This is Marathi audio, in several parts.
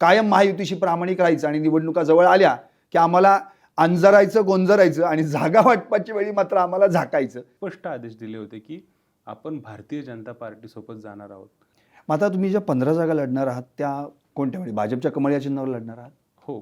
कायम महायुतीशी प्रामाणिक राहायचं आणि निवडणुका जवळ आल्या की आम्हाला अंजरायचं गोंजरायचं आणि जागा वाटपाची वेळी मात्र आम्हाला झाकायचं. स्पष्ट आदेश दिले होते की आपण भारतीय जनता पार्टीसोबत जाणार आहोत. मग आता तुम्ही ज्या पंधरा जागा लढणार आहात त्या कोणत्या म्हणजे भाजपच्या कमळ या चिन्हावर लढणार आहात? हो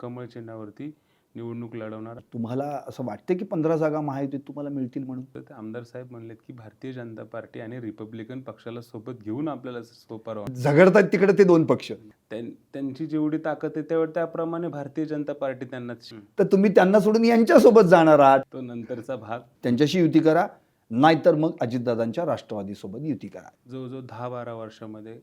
कमळ चिन्हावरती. निवडणूक लढवणार. तुम्हाला असं वाटतं की पंधरा जागा महायुतीत तुम्हाला मिळतील म्हणून? तर ते आमदार साहेब म्हणलेत की भारतीय जनता पार्टी आणि रिपब्लिकन पक्षाला सोबत घेऊन आपल्याला सोपार झगडतात तिकडे ते दोन पक्ष. त्यांची जेवढी ताकद आहे तेवढ त्याप्रमाणे भारतीय जनता पार्टी त्यांना तर तुम्ही त्यांना सोडून यांच्यासोबत जाणार आहात. तो नंतरचा भाग. त्यांच्याशी युती करा नाहीतर मग अजितदादांच्या राष्ट्रवादीसोबत युती करा. जवळजवळ दहा बारा वर्षामध्ये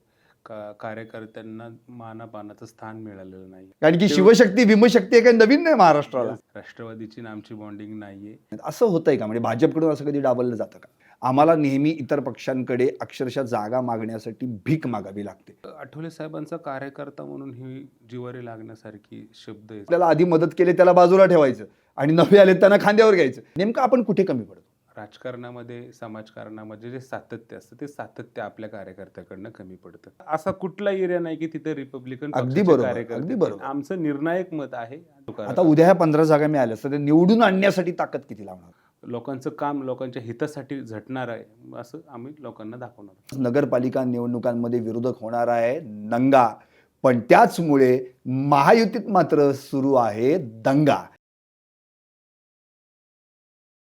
का कार्यकर्त्यांना मानापानाचं स्थान मिळालेलं नाही. कारण की शिवशक्ती भीमशक्ती हे काही नवीन नाही महाराष्ट्राला. राष्ट्रवादीची आणि आमची बॉन्डिंग नाहीये. असं होतंय का? म्हणजे भाजपकडून असं कधी डावललं जातं का? आम्हाला नेहमी इतर पक्षांकडे अक्षरशः जागा मागण्यासाठी भीक मागावी लागते. आठवले साहेबांचा कार्यकर्ता म्हणून ही जिवारी लागण्यासारखी शब्द आहे. आपल्याला आधी मदत केली त्याला बाजूला ठेवायचं आणि नवे आले त्यांना खांद्यावर घ्यायचं. नेमकं आपण कुठे कमी पडतो? राजकारणामध्ये समाजकारणामध्ये जे सातत्य असतं ते सातत्य आपल्या कार्यकर्त्याकडनं कमी पडतं. असा कुठला एरिया नाही की तिथे रिपब्लिकन अगदी बरोबर, अगदी. बरोबर. आमचं निर्णायक मत आहे. आता उद्या ह्या पंधरा जागा मिळाल्या तर ते निवडून आणण्यासाठी ताकद किती लावणार? लोकांचं काम लोकांच्या हितासाठी झटणार आहे असं आम्ही लोकांना दाखवणार नगरपालिका निवडणुकांमध्ये विरोधक होणार आहे नंगा पण त्याचमुळे महायुतीत मात्र सुरू आहे दंगा.